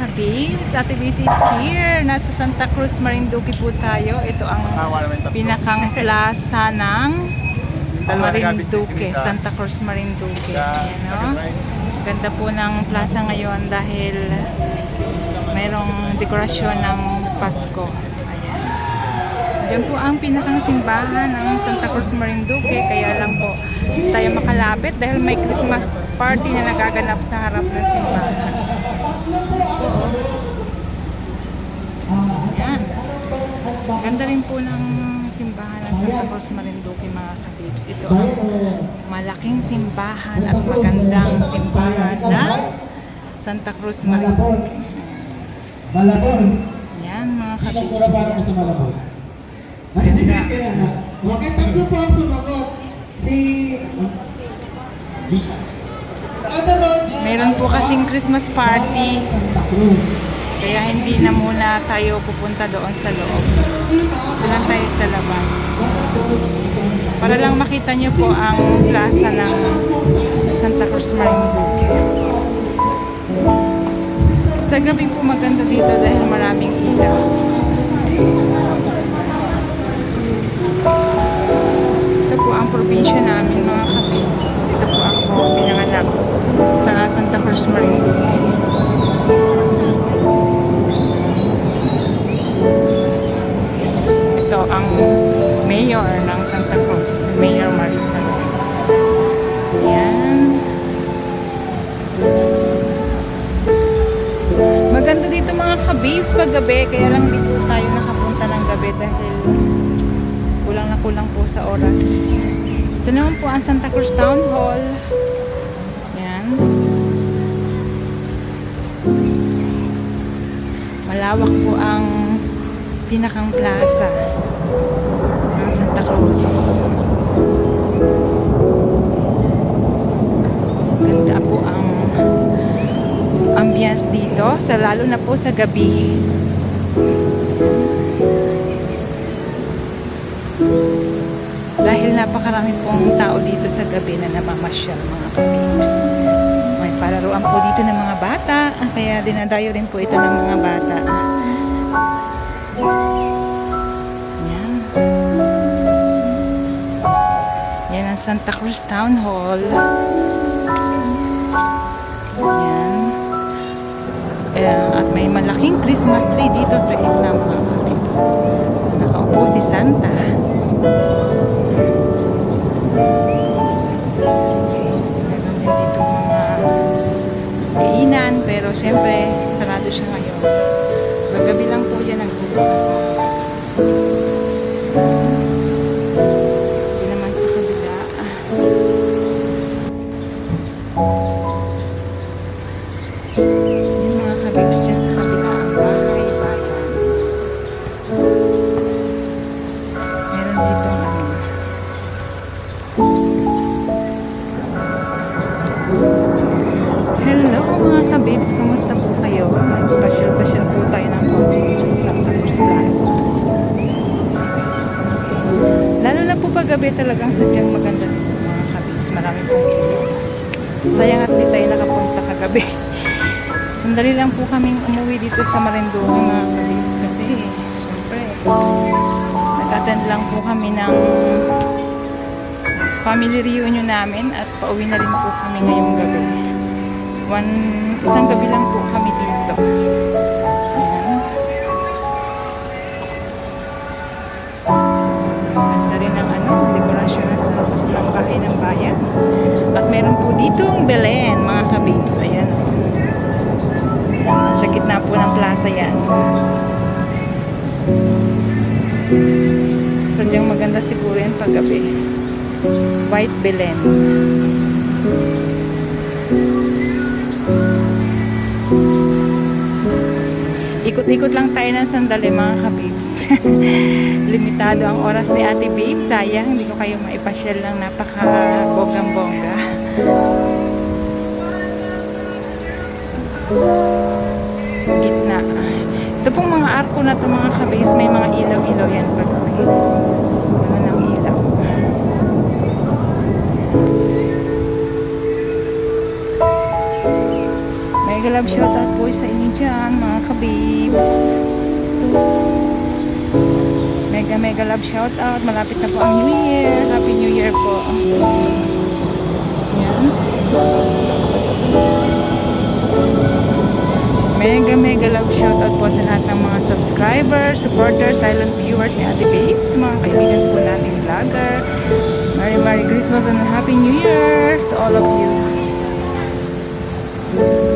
kabibs. Ate Bisi is here. Nasa Santa Cruz, Marinduque po tayo. Ito ang pinakang plaza ng Marinduque. Santa Cruz, Marinduque. Ayan, no? Ganda po ng plaza ngayon dahil mayroong dekorasyon ng Pasko. Ayan. Diyan po ang pinakang simbahan ng Santa Cruz Marinduque. Kaya lang po tayo makalapit dahil may Christmas party na nagaganap sa harap ng simbahan. Ayan. Ganda rin po ng simbahan ng Santa Cruz Marinduque mga kabibs. Ito ang malaking simbahan at magandang simbahan ng Santa Cruz Marinduque. Malabon. Yan mga Sino kabibs. muna para mo sa Malabon? Ay, hindi ka kilala. Okay, tatlo po ang sumagot. Si... Meron po kasing Christmas party. Kaya hindi na muna tayo pupunta doon sa loob. Doon tayo sa labas. Para lang makita nyo po ang plaza ng Santa Cruz Marinduque. Sa gabi po maganda dito dahil maraming ilaw. Probinsya namin mga kapits. Dito po ako pinanganak sa Santa Cruz Marinduque. Ito ang mayor ng Santa Cruz, Mayor Marisa. Yan. Maganda dito mga kabibs pag gabi, kaya lang po tayo nakapunta ng gabi dahil kulang po sa oras. Ito naman po ang Santa Cruz Town Hall. Yan. Malawak po ang pinakang plaza ng Santa Cruz. Ganda po ang ambience dito, sa lalo na po sa gabi. Dahil napakarami pong tao dito sa gabi na namamasyal mga kabibs. May pararuan po dito ng mga bata, kaya dinadayo rin po ito ng mga bata. Yan. Yan ang Santa Cruz Town Hall. Yan. At may malaking Christmas tree dito sa gitna mga katips. Nakaupo si Santa. Meron Hindi naman sa kabila. Yung mga bahay, bayan. Meron dito ano. Hello mga kabibs, kumusta po kayo? Nagpasyal-pasyal po tayo ng konti sa Santa Cruz Plaza. Lalo na po pag gabi talagang sadyang maganda dito mga kabibs. Marami pong ilaw. Sayang at di tayo nakapunta kagabi. Sandali lang po kaming umuwi dito sa Marinduque mga kabibs kasi syempre nag-attend lang po kami ng family reunion namin at pauwi na rin po kami ngayong gabi. One, isang gabi lang po kami dito. Ganda rin ang ano, dekorasyon sa ng bahay ng bayan. At meron po dito ang Belen, mga kabibs. Ayan. Sa gitna po ng plaza yan. Sadyang maganda siguro yan pag gabi. White Belen. Ikot-ikot lang tayo ng sandali mga kabibs. Limitado ang oras ni Ate Babe. Sayang, hindi ko kayo maipasyal ng napaka-bonggang-bongga. Gitna. Ito pong mga arko na to mga kabibs, may mga ilaw-ilaw yan pag Ano ng ilaw. May love shoutout po sa inyo dyan, mga kabibs. Mega mega love shoutout. Malapit na po ang New Year. Happy New Year po. Yan. Mega mega love shoutout po sa lahat ng mga subscribers, supporters, silent viewers ni Ate Babes, mga kaibigan po nating vlogger. Merry Merry Christmas and Happy New Year to all of you. Santa Cruz